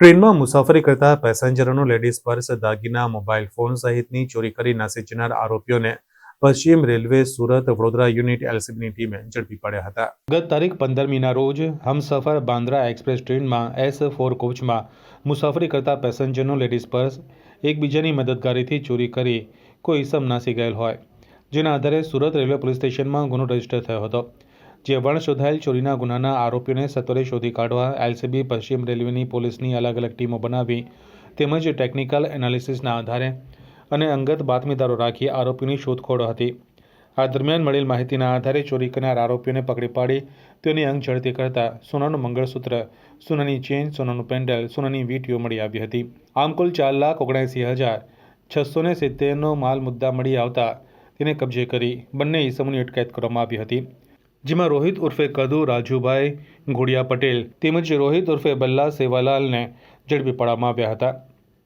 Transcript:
ટ્રેનમાં મુસાફરી કરતા પેસેન્જરોનો લેડીઝ પર્સ, દાગીના, મોબાઈલ ફોન સહિતની ચોરી કરી નાસી જનાર આરોપીઓને પશ્ચિમ રેલવે, સુરત, વડોદરા યુનિટ એલસીબીની ટીમે ઝડપી પડ્યા હતા. ગત તારીખ પંદરમીના રોજ હમસફર બાંદ્રા એક્સપ્રેસ ટ્રેનમાં એસ ફોર કોચમાં મુસાફરી કરતા પેસેન્જરનો લેડીઝ પર્સ એકબીજાની મદદગારીથી ચોરી કરી કોઈ ઇસમ નાસી ગયેલ હોય, જેના આધારે સુરત રેલવે પોલીસ સ્ટેશનમાં ગુનો રજિસ્ટર થયો હતો. જે વણ શોધાયેલ ચોરીના ગુનાના આરોપીઓને સત્વરે શોધી કાઢવા એલસીબી, પશ્ચિમ રેલવેની પોલીસની અલગ અલગ ટીમો બનાવી તેમજ ટેકનિકલ એનાલિસિસના આધારે અને અંગત બાતમીદારો રાખી આરોપીની શોધખોળ હતી. આ દરમિયાન મળેલ માહિતીના આધારે ચોરી કરનાર આરોપીઓને પકડી પાડી તેની અંગ ઝડપી કરતા સોનાનું મંગળસૂત્ર, સોનાની ચેન, સોનાનું પેન્ડલ, સોનાની વીટીઓ મળી આવી હતી. આમ કુલ ચાર લાખ ઓગણસી હજાર છસો ને સિત્તેરનો માલ મુદ્દા મળી આવતા તેને કબજે કરી બંને ઈસમોની અટકાયત કરવામાં આવી હતી. જેમાં રોહિત ઉર્ફે કદુ, રાજુભાઈ ઘોડિયા પટેલ તેમજ રોહિત ઉર્ફે બલ્લા સેવાલાલને ઝડપી પાડવામાં આવ્યા હતા.